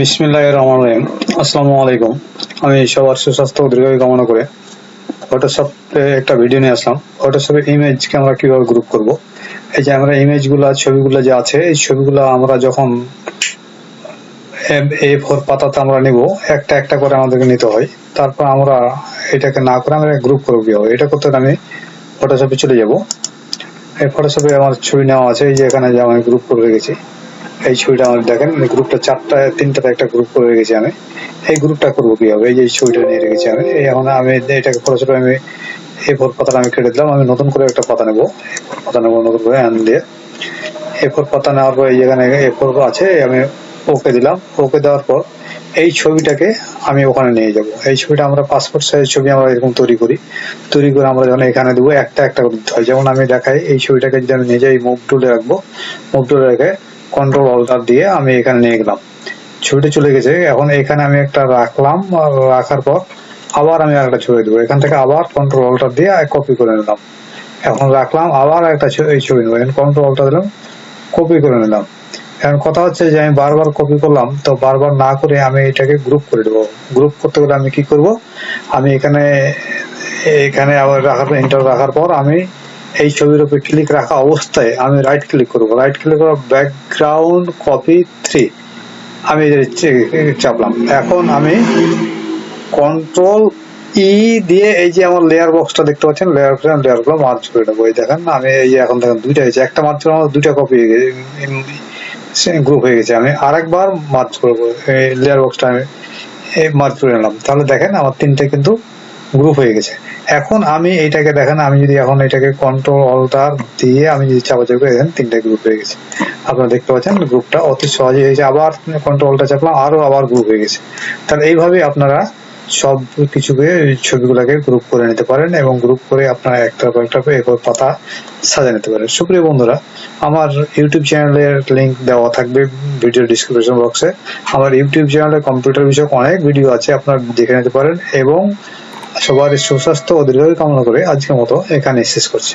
বিসমিল্লাহ রহমান রহিম। আসসালামু আলাইকুম। আমি সবার সুস্বাস্থ্য দীর্ঘায়ু কামনা করে ফটোশপে একটা ভিডিও নিয়ে আসলাম। ফটোশপে ইমেজকে আমরা কীভাবে গ্রুপ করব? এই যে আমরা ইমেজগুলো ছবিগুলো যে আছে, এই ছবিগুলো আমরা যখন এ ফোর পাতাতে আমরা নিব, একটা একটা করে আমাদেরকে নিতে হয়। তারপর আমরা এটাকে না করে আমরা গ্রুপ করব কীভাবে? এটা করতে আমি ফটোশপে চলে যাব। এই ফটোশপে আমার ছবি নেওয়া আছে, এই যে এখানে যে আমি গ্রুপ করে রেখেছি। এই ছবিটা আমার দেখেন গ্রুপটা চারটা, তিনটাতে একটা গ্রুপ করে রেখেছি আমি। এই গ্রুপটা করব কীভাবে এই যে ছবিটা নিয়ে রেখেছি আমি। এখন আমি এটাকে ফটোশপে আমি এই ফোর পাতাটা আমি কেটে দিলাম। আমি নতুন করে একটা পাতা নেব। পাতা নেব নতুন করে আন দিয়ে। এ ফোর পাতা নেওয়ার পর যেখানে এ ফোর আছে আমি ওকে দিলাম। ওকে দেওয়ার পর এই ছবিটাকে আমি ওখানে নিয়ে যাব। এই ছবিটা আমরা পাসপোর্ট সাইজ ছবি আমরা এরকম তৈরি করি। তৈরি করে আমরা যখন এখানে দেবো, একটা একটা করে দিতে হয়। যেমন আমি দেখাই, এই ছবিটাকে যদি আমি নিয়ে যাই মুভ টুলে রাখব। মুভ টুলে রেখে কন্ট্রোল অল্টার দিয়ে আমি এখানে নিয়ে গেলাম। ছবিটা চলে গেছে। এখন এখানে আমি একটা রাখলাম রাখার পর আবার আমি একটা ছবি দেবো। এখান থেকে আবার কন্ট্রোল অল্টার দিয়ে কপি করে নিলাম। এখন রাখলাম, আবার একটা ছবি নেব। এখন কন্ট্রোল অল্টার দিলাম কপি করে নিলাম। এখন কথা হচ্ছে যে আমি বারবার কপি করলাম, তো বারবার না করে আমি এটাকে গ্রুপ করে দেবো। গ্রুপ করতে গেলে আমি কি করব? আমি এখানে এখানে আবার রাখার পর এন্টার রাখার পর আমি এই ছবির উপর ক্লিক রাখা অবস্থায় আমি রাইট ক্লিক করব। রাইট ক্লিক করে ব্যাকগ্রাউন্ড কপি থ্রি আমি চাপলাম। এখন আমি কন্ট্রোল ই দিয়ে এই যে আমার লেয়ার বক্সটা দেখতে পাচ্ছেন লেয়ার লেয়ারগুলো মার্চ করে নেব। এই দেখেন, আমি এই যে এখন দেখেন দুইটা হয়েছে। একটা মার্চ করে আমার দুইটা কপি হয়ে গেছে গ্রুপ হয়ে গেছে। আমি আরেকবার মার্চ করব। লেয়ার বক্সটা আমি মার্চ করে নিলাম। তাহলে দেখেন, আমার তিনটে কিন্তু গ্রুপ হয়ে গেছে। এখন আমি এইটাকে দেখেন, আমি যদি এখন এটাকে কন্ট্রোল অল্টার দিয়ে আমি যদি চাপা চাপা দেখেন, তিনটে গ্রুপ হয়ে গেছে। আপনারা দেখতে পাচ্ছেন গ্রুপটা অতি সহজে হয়েছে আবার কন্ট্রোল অল্টার চাপলাম আরও আবার গ্রুপ হয়ে গেছে। তাহলে এইভাবে আপনারা সব কিছুকে ছবিগুলোকে গ্রুপ করে নিতে পারেন এবং গ্রুপ করে আপনারা একটা পর একটা এরপর পাতা সাজিয়ে নিতে পারেন। সুপ্রিয় বন্ধুরা, আমার ইউটিউব চ্যানেলের লিংক দেওয়া থাকবে ভিডিও ডিসক্রিপশন বক্সে আমার ইউটিউব চ্যানেলে কম্পিউটার বিষয়ক অনেক ভিডিও আছে, আপনারা দেখে নিতে পারেন এবং সবার সুস্বাস্থ্য ও দীর্ঘায়ু কামনা করে আজকের মতো এখানে শেষ করছি।